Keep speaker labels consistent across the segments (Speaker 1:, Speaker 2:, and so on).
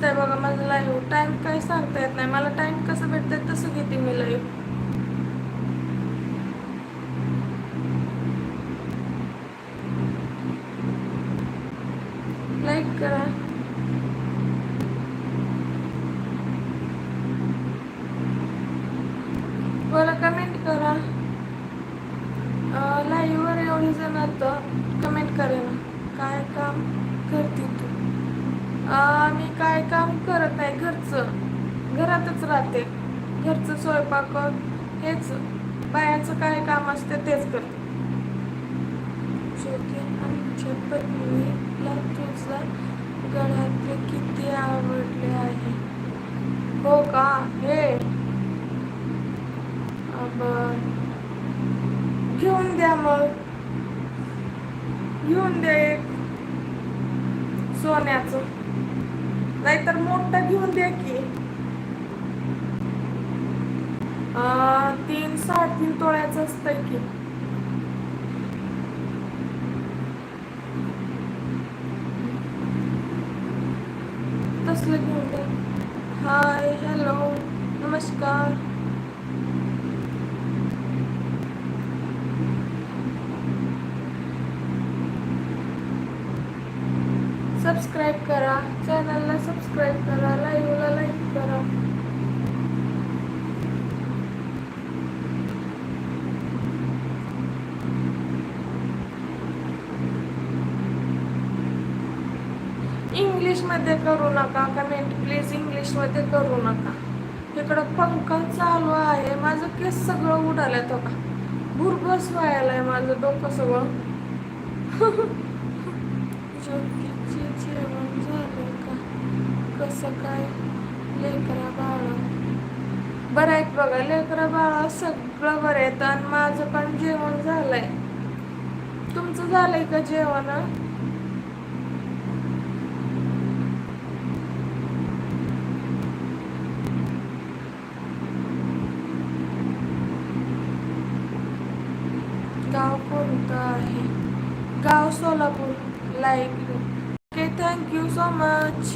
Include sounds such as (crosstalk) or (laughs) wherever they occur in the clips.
Speaker 1: दिसतंय बघा माझं लाईव्ह टाईम काही सांगता येत नाही. मला टाईम कसं भेटतंय तसं घेते मी लाईव्ह लाईक करा. मला कमेंट करा. लाईव्हवर एवढी जण आता कमेंट करेन. काय? मी काय काम करत नाही घरचं. घरातच राहते. घरचं स्वयंपाक हेच. बायांचं काय काम असते तेच करते. आमच्या पत्नीला तुझा गळ्यातले किती आवडले आहे. हो का? हे. घेऊन द्या मग. घेऊन द्या सोन्याचं. नाहीतर मोठं घेऊन द्या की. अं, तीन साडेतीन तोळ्याचं असतंय की. तसलं घेऊन द्या. हाय हॅलो नमस्कार. सबस्क्राईब करा. चॅनलला सबस्क्राईब करा. लाईव्हला लाईक करा. इंग्लिशमध्ये करू नका. कमेंट प्लीज इंग्लिशमध्ये करू नका. इकडं पंखा चालू आहे. माझं केस सगळं उडालंय तो का? भुरबस व्हायलाय माझं डोकं सगळं. (laughs) जेवण झालं का? कसं काय? लेकरा बाळा. बरं आहेत बघा लेकरा बाळा सगळं बरं आहेत आणि माझं पण जेवण झालंय. तुमचं झालंय का जेवण? गाव कोणतं आहे? गाव Solapur. Like okay thank you so much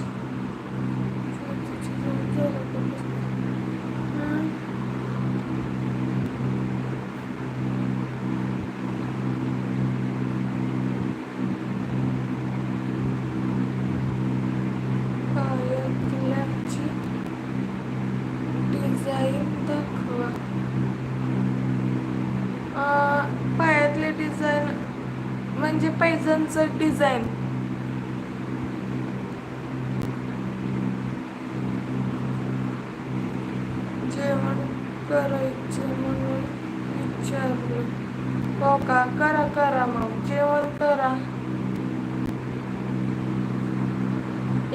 Speaker 1: पायातल्याची design दाखवा. पायातले डिझाईन म्हणजे पैजणचं डिझाईन जेवण करायचे म्हणून विचारलं. हो का? करा करा मग. जेवण करा.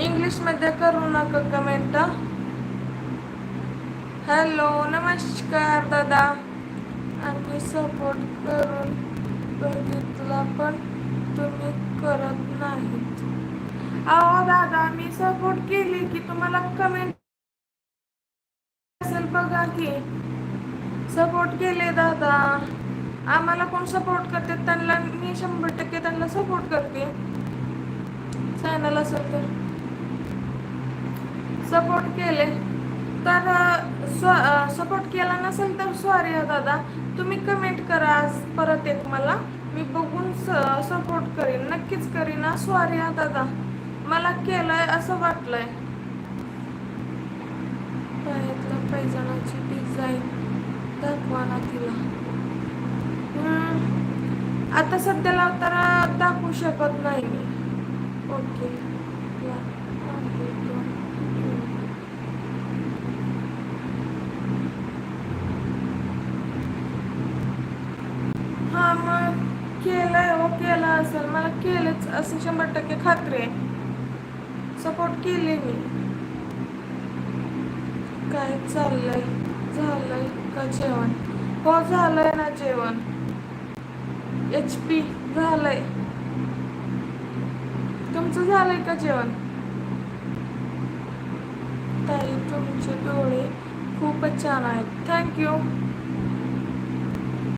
Speaker 1: इंग्लिशमध्ये करू नका कमेंट हॅलो नमस्कार दादा. आम्ही सपोर्ट करून बघितला पण तुम्ही करत नाहीत. अहो दादा मी सपोर्ट केली की तुम्हाला कमेंट असेल बघा की. सपोर्ट केले दादा. आम्हाला कोण सपोर्ट करते? त्यांना मी शंभर टक्के त्यांना सपोर्ट करते. चॅनल असेल तर. सपोर्ट केले. तर स्व सपोर्ट केला नसेल तर सॉरी दादा. तुम्ही कमेंट करा आज परत एक मला. मी बघून स सपोर्ट करीन. नक्कीच करीन. सॉरी हा दादा. मला केलंय असं वाटलंय. पायातल्या पैजणाची डिझाईन दाखवा ना तिला. आता सध्याला तर दाखवू शकत नाही मी. ओके. या. हा मग केलंय हो केलं असेल. मला केलंच असं शंभर टक्के खात्री आहे. सपोर्ट केली मी. काय चाललंय? झालंय का जेवण? हो झालंय ना जेवण. एच पी झालंय. तुमचं झालंय का जेवण? ताई तुमचे डोळे खूपच छान आहेत. थँक्यू